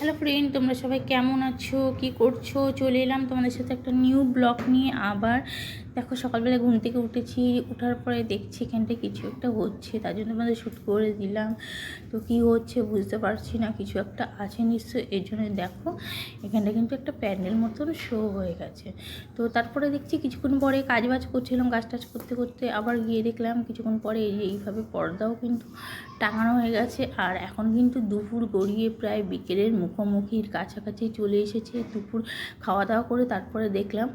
Hello friend তোমরা সবাই কেমন আছো? কি করছ? চলে এলাম তোমাদের সাথে একটা নিউ ব্লগ নিয়ে আবার। দেখো, সকালবেলা ঘুম থেকে উঠেছি ওঠার পরে দেখছি এখানটায় কিছু একটা হচ্ছে, তার জন্য তোমাদের শ্যুট করে দিলাম। তো কি হচ্ছে বুঝতে পারছি না, কিছু একটা আছে নিশ্চয় এর জন্য দেখো এখানটা কিন্তু একটা প্যান্ডেল মতন শো হয়ে গেছে। তো তারপরে দেখছি কিছুক্ষণ পরে কাজ বাজ করছিলাম, কাজ টাজ করতে করতে আবার গিয়ে দেখলাম কিছুক্ষণ পরে এই যে এইভাবে পর্দাও কিন্তু টাঙানো হয়ে গেছে। আর এখন কিন্তু দুপুর গড়িয়ে প্রায় বিকেলের মুখোমুখির কাছাকাছি চলে এসেছে, দুপুর খাওয়া দাওয়া করে তারপরে দেখলাম।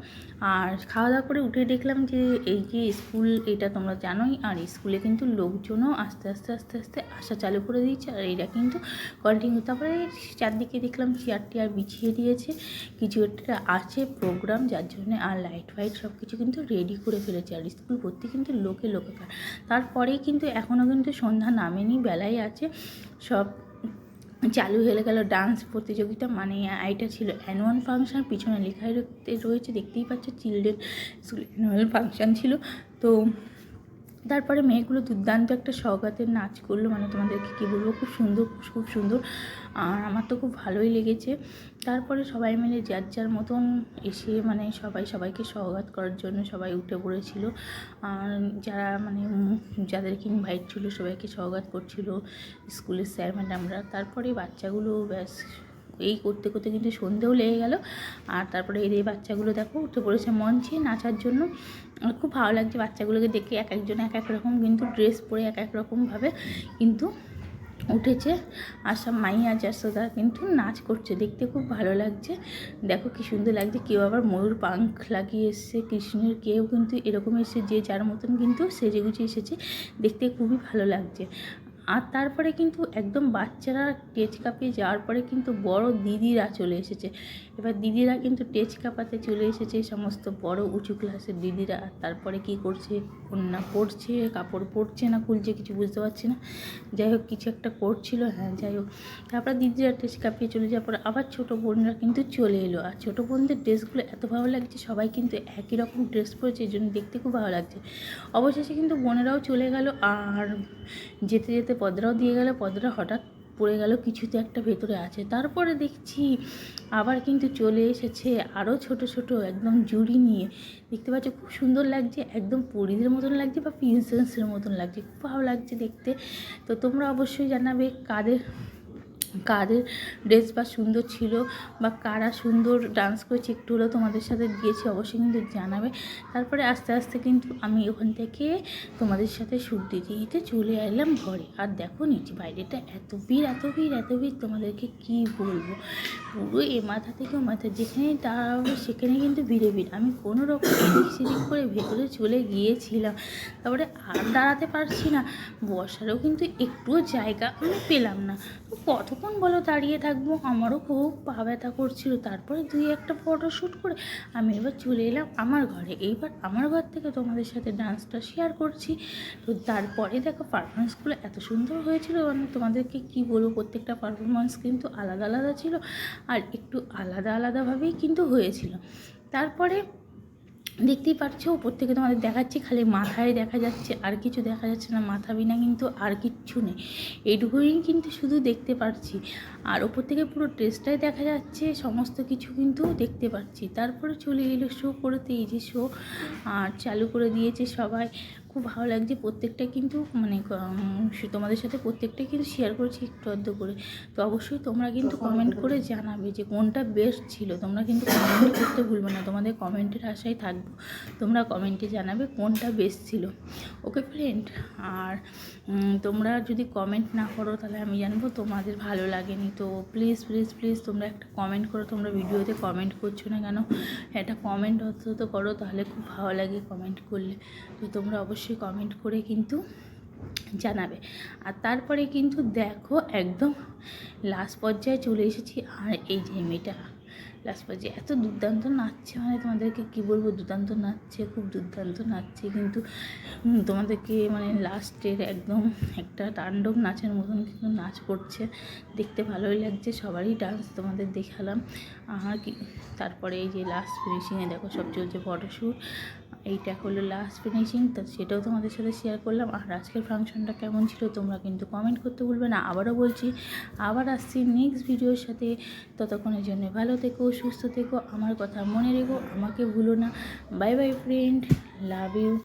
আর খাওয়া দাওয়া করে উঠে দেখলাম যে এই যে স্কুল, এটা তোমরা জানোই, আর স্কুলে কিন্তু লোকজনও আস্তে আস্তে আস্তে আস্তে আসা চালু করে দিয়েছে। আর এটা কিন্তু কন্টিনিউ তারপরে চারদিকে দেখলাম চেয়ার টিয়ার বিছিয়ে দিয়েছে। কিছু একটা আছে প্রোগ্রাম যার জন্য আর লাইট ফাইট সব কিছু কিন্তু রেডি করে ফেলেছে। আর স্কুল ভর্তি কিন্তু লোকে, লোকাকার। তারপরেই কিন্তু এখনও কিন্তু সন্ধ্যা নামেনি, বেলায় আছে। সব চালু হয়ে গেল ডান্স প্রতিযোগিতা। মানে এটা ছিল অ্যানুয়াল ফাংশন পিছনে লেখাই রয়েছে দেখতেই পাচ্ছ চিলড্রেন স্কুল অ্যানুয়াল ফাংশন ছিল। তো তারপরে মেয়েগুলো দুর্দান্ত একটা সওগাতের নাচ করল মানে তোমাদেরকে কী বলব, খুব সুন্দর খুব সুন্দর। আর আমার তো খুব ভালোই লেগেছে। তারপরে সবাই মিলে যার যার মতন এসে মানে সবাই সবাইকে সওগাত করার জন্য সবাই উঠে পড়েছিল। আর যারা মানে যাদেরকে ইনভাইট ছিল সবাইকে সওগাত করছিল স্কুলের স্যার ম্যাডামরা তারপরে বাচ্চাগুলো ব্যাস এই করতে করতে কিন্তু সন্ধেও লেগে গেল। আর তারপরে এই বাচ্চাগুলো দেখো, উঠে পড়েছে মঞ্চে নাচার জন্য। খুব ভালো লাগছে বাচ্চাগুলোকে দেখে এক একজন এক এক রকম কিন্তু ড্রেস পরে এক এক রকমভাবে কিন্তু উঠেছে। আর সব মাইয়া যশোদা কিন্তু নাচ করছে, দেখতে খুব ভালো লাগছে। দেখো কি সুন্দর লাগছে, কেউ আবার ময়ূর পাঙ্খ লাগিয়ে এসছে, কৃষ্ণের কেউ কিন্তু এরকম এসে যে যার মতন কিন্তু সেজে গুজে এসেছে, দেখতে খুবই ভালো লাগছে। আর তারপরে কিন্তু একদম বাচ্চারা টেজ কাপিয়ে যাওয়ার পরে কিন্তু বড় দিদিরা চলে এসেছে। এবার দিদিরা কিন্তু টেজ কাপাতে চলে এসেছে, সমস্ত বড় উঁচু ক্লাসের দিদিরা। তারপরে কি করছে? কন্যা পড়ছে কাপড় পরছে না খুলছে কিছু বুঝতে পারছি না। যাই হোক, কিছু একটা করছিল হ্যাঁ যাই হোক। তারপরে দিদিরা টেজ কাপিয়ে চলে যাওয়ার পরে আবার ছোটো বোনরা কিন্তু চলে এলো। আর ছোটো বোনদের ড্রেসগুলো এত ভালো লাগছে, সবাই কিন্তু একই রকম ড্রেস পরেছে, এই জন্য দেখতে খুব ভালো লাগছে। অবশেষে কিন্তু বোনেরাও চলে গেল, আর যেতে যেতে পদরাও দিয়ে গেলে পদরা হঠাৎ পড়ে গেল, কিছুতে একটা ভেতরে আছে। তারপরে দেখছি আবার কিন্তু চলে এসেছে আরও ছোট ছোট একদম জুড়ি নিয়ে। দেখতে পাচ্ছ, খুব সুন্দর লাগছে, একদম পরিদের মতন লাগছে বা প্রিন্সেন্সের মতন লাগছে, খুব ভালো লাগছে দেখতে। তো তোমরা অবশ্যই জানাবে কাদের কাদের ড্রেস বা সুন্দর ছিল বা কারা সুন্দর ডান্স করেছে একটু হলেও তোমাদের সাথে দিয়েছি অবশ্যই কিন্তু জানাবে। তারপরে আস্তে আস্তে কিন্তু আমি ওখান থেকে তোমাদের সাথে সুর দিতে দিতে চলে এলাম ঘরে। আর দেখো নিচে বাইরেটা এত ভিড় এত ভিড় এত ভিড়, তোমাদেরকে কি বলব? পুরো এ মাথা থেকে মাথা যেখানে দাঁড়াবে সেখানে কিন্তু ভিড়ে ভিড়। আমি কোনো রকম এদিক সেদিক করে ভেতরে চলে গিয়েছিলাম। তারপরে আর দাঁড়াতে পারছি না। বসারও কিন্তু একটুও জায়গা আমি পেলাম না। কতক্ষণ বলো দাঁড়িয়ে থাকব? আমারও খুব পা ব্যথা করছিল। তারপরে দুই একটা ফটো শ্যুট করে আমি এবার চলে এলাম আমার ঘরে। এইবার আমার ঘর থেকে তোমাদের সাথে ডান্সটা শেয়ার করছি। তো তারপরে দেখো পারফরমেন্সগুলো এত সুন্দর হয়েছিল মানে তোমাদেরকে কি বলব, প্রত্যেকটা পারফরমেন্স কিন্তু আলাদা আলাদা ছিল আর একটু আলাদা আলাদাভাবেই কিন্তু হয়েছিল। তারপরে দেখতেই পাচ্ছ উপর থেকে তোমাদের দেখাচ্ছি, খালি মাথায় দেখা যাচ্ছে, আর কিছু দেখা যাচ্ছে না, মাথা বিনা কিন্তু আর কিচ্ছু নেই। এটুকুই কিন্তু শুধু দেখতে পাচ্ছি আর ওপর থেকে পুরো ড্রেসটাই দেখা যাচ্ছে, সমস্ত কিছু কিন্তু দেখতে পাচ্ছি তারপরে চলে এলো শো করতে, এই যে শো আর চালু করে দিয়েছে সবাই। খুব ভালো লাগছে। প্রত্যেকটা কিন্তু মানে তোমাদের সাথে প্রত্যেকটাই কিন্তু শেয়ার করেছি একটু অর্ধ করে। তো অবশ্যই তোমরা কিন্তু কমেন্ট করে জানাবে যে কোনটা বেস্ট ছিল। তোমরা কিন্তু কমেন্ট করতে ভুলবে না। তোমাদের কমেন্টের আশায় থাকব। তোমরা কমেন্টে জানাবে কোনটা বেস্ট ছিল। ওকে ফ্রেন্ড আর তোমরা যদি কমেন্ট না করো তাহলে আমি জানব তোমাদের ভালো লাগেনি। তো প্লিজ প্লিজ প্লিজ তোমরা একটা কমেন্ট করো। তোমরা ভিডিওতে কমেন্ট করছ না কেন? একটা কমেন্ট অন্তত করো তাহলে খুব ভালো লাগে কমেন্ট করলে। তো তোমরা অবশ্যই কমেন্ট করে কিন্তু জানাবে। আর তারপরে কিন্তু দেখো একদম লাস্ট পর্যায়ে চলে এসেছি আর এই যে মেয়েটা লাস্ট পর্যায়ে এত দুর্দান্ত নাচছে মানে তোমাদেরকে কী বলব? দুর্দান্ত নাচছে, খুব দুর্দান্ত নাচছে, কিন্তু তোমাদেরকে মানে লাস্টের একদম একটা তাণ্ডব নাচের মতন কিন্তু নাচ করছে। দেখতে ভালোই লাগছে, সবারই ডান্স তোমাদের দেখালাম। আর কি, তারপরে এই যে লাস্ট ফিনিশিংয়ে দেখো, সব চলছে ফটোশ্যুট এইটা হলো লাস্ট ফিনিশিং তো সেটাও তোমাদের সাথে শেয়ার করলাম। আর আজকের ফাংশনটা কেমন ছিল, তোমরা কিন্তু কমেন্ট করতে ভুলবে না। আবারও বলছি, আবার আসছি নেক্সট ভিডিওর সাথে। ততক্ষণের জন্য ভালো থেকো সুস্থ থেকো আমার কথা মনে রেখো আমাকে ভুলো না। Bye bye friend love you